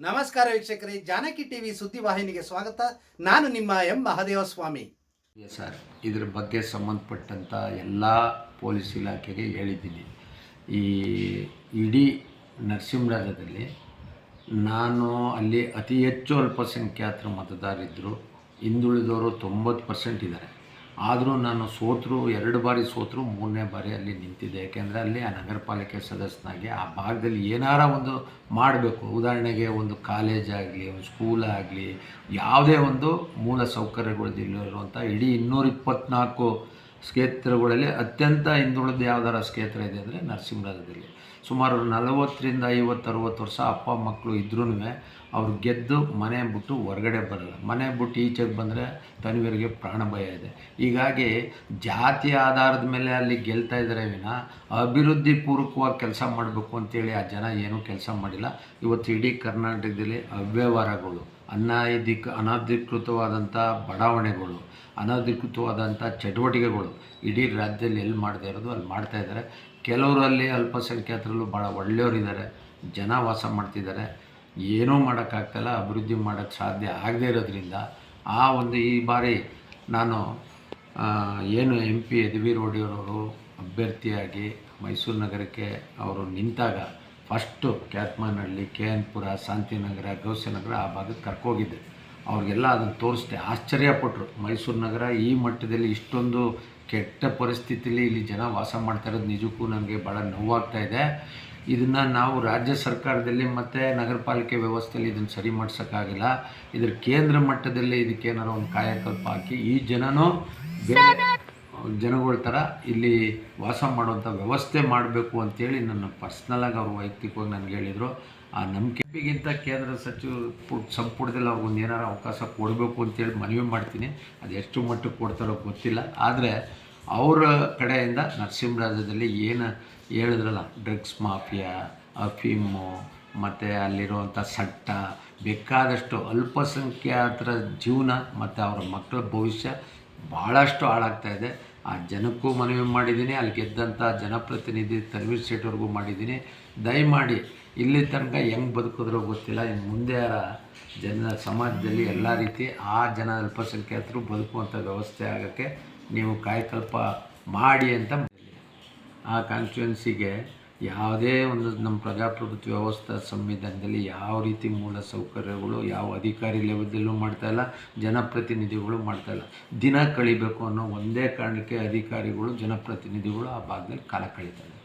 ನಮಸ್ಕಾರ ವೀಕ್ಷಕರೇ, ಜಾನಕಿ ಟಿವಿ ಸುದ್ದಿವಾಹಿನಿಗೆ ಸ್ವಾಗತ. ನಾನು ನಿಮ್ಮ M. Mahadeva Swamy S sir ಇದ್ರ ಬಗ್ಗೆ ಸಂಬಂಧಪಟ್ಟಂಥ ಎಲ್ಲ ಪೊಲೀಸ್ ಇಲಾಖೆಗೆ ಹೇಳಿದ್ದೀನಿ. ಈ ಇಡೀ ನರಸಿಂಹರಾಜದಲ್ಲಿ ನಾನು ಅಲ್ಲಿ ಅತಿ ಹೆಚ್ಚು ಅಲ್ಪಸಂಖ್ಯಾತರ ಮತದಾರರಿದ್ದರು ಹಿಂದುಳಿದವರು ತೊಂಬತ್ತು ಪರ್ಸೆಂಟ್ ಇದ್ದಾರೆ. ಆದರೂ ನಾನು ಸೋತರು, ಎರಡು ಬಾರಿ ಸೋತರು, ಮೂರನೇ ಬಾರಿ ಅಲ್ಲಿ ನಿಂತಿದ್ದೆ. ಯಾಕೆಂದರೆ ಅಲ್ಲಿ ಆ ನಗರ ಪಾಲಿಕೆ ಸದಸ್ಯನಾಗಿ ಆ ಭಾಗದಲ್ಲಿ ಏನಾರ ಒಂದು ಮಾಡಬೇಕು. ಉದಾಹರಣೆಗೆ ಒಂದು ಕಾಲೇಜ್ ಆಗಲಿ, ಒಂದು ಸ್ಕೂಲ್ ಆಗಲಿ, ಯಾವುದೇ ಒಂದು ಮೂಲ ಸೌಕರ್ಯಗಳು ಸೌಕರ್ಯಗಳಿರುವಂಥ ಇಡೀ ಇನ್ನೂರ ಇಪ್ಪತ್ತ್ನಾಲ್ಕು ಕ್ಷೇತ್ರಗಳಲ್ಲಿ ಅತ್ಯಂತ ಹಿಂದುಳಿದ ಯಾವ್ದಾರ ಕ್ಷೇತ್ರ ಇದೆ ಅಂದರೆ ನರಸಿಂಹರಾಜದಲ್ಲಿ ಸುಮಾರು ನಲವತ್ತರಿಂದ ಐವತ್ತು, ಅರುವತ್ತು ವರ್ಷ ಅಪ್ಪ, ಮಕ್ಕಳು ಇದ್ರೂ ಅವ್ರು ಗೆದ್ದು ಮನೆ ಬಿಟ್ಟು ಹೊರಗಡೆ ಬರಲ್ಲ. ಮನೆ ಬಿಟ್ಟು ಈಚೆಗೆ ಬಂದರೆ ತನಿವರಿಗೆ ಪ್ರಾಣ ಭಯ ಇದೆ. ಹೀಗಾಗಿ ಜಾತಿ ಆಧಾರದ ಮೇಲೆ ಅಲ್ಲಿ ಗೆಲ್ತಾ ಇದ್ದಾರೆ ವಿನ ಅಭಿವೃದ್ಧಿ ಪೂರ್ವಕವಾಗಿ ಕೆಲಸ ಮಾಡಬೇಕು ಅಂತೇಳಿ ಆ ಜನ ಏನೂ ಕೆಲಸ ಮಾಡಿಲ್ಲ. ಇವತ್ತು ಇಡೀ ಕರ್ನಾಟಕದಲ್ಲಿ ಅವ್ಯವಹಾರಗಳು ಅನಾಧಿಕ ಅನಧಿಕೃತವಾದಂಥ ಬಡಾವಣೆಗಳು, ಅನಧಿಕೃತವಾದಂಥ ಚಟುವಟಿಕೆಗಳು ಇಡೀ ರಾಜ್ಯದಲ್ಲಿ ಎಲ್ಲಿ ಮಾಡದೇ ಇರೋದು ಅಲ್ಲಿ ಮಾಡ್ತಾ ಇದ್ದಾರೆ. ಕೆಲವರು ಅಲ್ಲಿ ಅಲ್ಪಸಂಖ್ಯಾತರಲ್ಲೂ ಭಾಳ ಒಳ್ಳೆಯವರಿದ್ದಾರೆ. ಜನ ವಾಸ ಮಾಡ್ತಿದ್ದಾರೆ. ಏನೂ ಮಾಡೋಕ್ಕಾಗ್ತಲ್ಲ, ಅಭಿವೃದ್ಧಿ ಮಾಡೋಕ್ಕೆ ಸಾಧ್ಯ ಆಗದೇ ಇರೋದ್ರಿಂದ ಆ ಒಂದು ಈ ಬಾರಿ ನಾನು ಏನು ಎಂ ಪಿ ಯದುವೀರ್ ಒಡೆಯರವರು ಅಭ್ಯರ್ಥಿಯಾಗಿ ಮೈಸೂರು ನಗರಕ್ಕೆ ಅವರು ನಿಂತಾಗ ಫಸ್ಟು ಕ್ಯಾತ್ಮಾನಹಳ್ಳಿ ಕೆ ಎನ್ ಪುರ, ಶಾಂತಿನಗರ, ಗೌಸನಗರ ಆ ಭಾಗಕ್ಕೆ ಕರ್ಕೋಗಿದ್ದೆ. ಅವ್ರಿಗೆಲ್ಲ ಅದನ್ನು ತೋರಿಸ್ದೆ. ಆಶ್ಚರ್ಯಪಟ್ಟರು ಮೈಸೂರು ನಗರ ಈ ಮಟ್ಟದಲ್ಲಿ ಇಷ್ಟೊಂದು ಕೆಟ್ಟ ಪರಿಸ್ಥಿತಿಲಿ ಇಲ್ಲಿ ಜನ ವಾಸ ಮಾಡ್ತಾ ಇರೋದು ನಿಜಕ್ಕೂ ನನಗೆ ಭಾಳ ನೋವಾಗ್ತಾ ಇದೆ. ಇದನ್ನು ನಾವು ರಾಜ್ಯ ಸರ್ಕಾರದಲ್ಲಿ ಮತ್ತು ನಗರ ಪಾಲಿಕೆ ವ್ಯವಸ್ಥೆಯಲ್ಲಿ ಇದನ್ನು ಸರಿ ಮಾಡ್ಸೋಕ್ಕಾಗಿಲ್ಲ. ಇದ್ರ ಕೇಂದ್ರ ಮಟ್ಟದಲ್ಲಿ ಇದಕ್ಕೇನಾರು ಒಂದು ಕಾಯಕಲ್ಪ ಹಾಕಿ ಈ ಜನನೂ ಜನಗಳ ಥರ ಇಲ್ಲಿ ವಾಸ ಮಾಡುವಂಥ ವ್ಯವಸ್ಥೆ ಮಾಡಬೇಕು ಅಂತೇಳಿ ನನ್ನ ಪರ್ಸ್ನಲಾಗಿ ಅವರು ವೈಯಕ್ತಿಕವಾಗಿ ನನಗೆ ಹೇಳಿದರು. ಆ ನಂಬಿಕೆಗಿಂತ ಕೇಂದ್ರ ಸಚಿವ ಸಂಪುಟದಲ್ಲಿ ಅವ್ರಿಗೊಂದು ಏನಾರು ಅವಕಾಶ ಕೊಡಬೇಕು ಅಂತೇಳಿ ಮನವಿ ಮಾಡ್ತೀನಿ. ಅದು ಎಷ್ಟು ಮಟ್ಟಕ್ಕೆ ಕೊಡ್ತಾರೋ ಗೊತ್ತಿಲ್ಲ. ಆದರೆ ಅವರ ಕಡೆಯಿಂದ ನರಸಿಂಹರಾಜದಲ್ಲಿ ಏನು ಹೇಳಿದ್ರಲ್ಲ, ಡ್ರಗ್ಸ್ ಮಾಫಿಯಾ, ಅಫೀಮು, ಮತ್ತು ಅಲ್ಲಿರುವಂಥ ಸಟ್ಟ, ಬೇಕಾದಷ್ಟು ಅಲ್ಪಸಂಖ್ಯಾತರ ಜೀವನ ಮತ್ತು ಅವರ ಮಕ್ಕಳ ಭವಿಷ್ಯ ಭಾಳಷ್ಟು ಹಾಳಾಗ್ತಾ ಇದೆ. ಆ ಜನಕ್ಕೂ ಮನವಿ ಮಾಡಿದ್ದೀನಿ, ಅಲ್ಲಿ ಗೆದ್ದಂಥ ಜನಪ್ರತಿನಿಧಿ ತನ್ವೀರ್ ಸೇಠವ್ರಿಗೂ ಮಾಡಿದ್ದೀನಿ. ದಯಮಾಡಿ ಇಲ್ಲಿ ತನಕ ಹೆಂಗೆ ಬದುಕಿದ್ರೋ ಗೊತ್ತಿಲ್ಲ. ಇನ್ನು ಮುಂದೆ ಯಾರ ಜನ ಸಮಾಜದಲ್ಲಿ ಎಲ್ಲ ರೀತಿ ಆ ಜನ ಅಲ್ಪಸಂಖ್ಯಾತರು ಬದುಕುವಂಥ ವ್ಯವಸ್ಥೆ ಆಗೋಕ್ಕೆ ನೀವು ಕಾಯಕಲ್ಪ ಮಾಡಿ ಅಂತ ಆ ಕಾನ್ಸ್ಟಿಟ್ಯುವೆನ್ಸಿಗೆ ಯಾವುದೇ ಒಂದು ನಮ್ಮ ಪ್ರಜಾಪ್ರಭುತ್ವ ವ್ಯವಸ್ಥಾ ಸಂವಿಧಾನದಲ್ಲಿ ಯಾವ ರೀತಿ ಮೂಲ ಸೌಕರ್ಯಗಳು, ಯಾವ ಅಧಿಕಾರಿ ಲೆವೆಲ್ದಲ್ಲೂ ಮಾಡ್ತಾ ಇಲ್ಲ, ಜನಪ್ರತಿನಿಧಿಗಳು ಮಾಡ್ತಾ ಇಲ್ಲ. ದಿನ ಕಳಿಬೇಕು ಅನ್ನೋ ಒಂದೇ ಕಾರಣಕ್ಕೆ ಅಧಿಕಾರಿಗಳು, ಜನಪ್ರತಿನಿಧಿಗಳು ಆ ಭಾಗದಲ್ಲಿ ಕಾಲ ಕಳೀತಾರೆ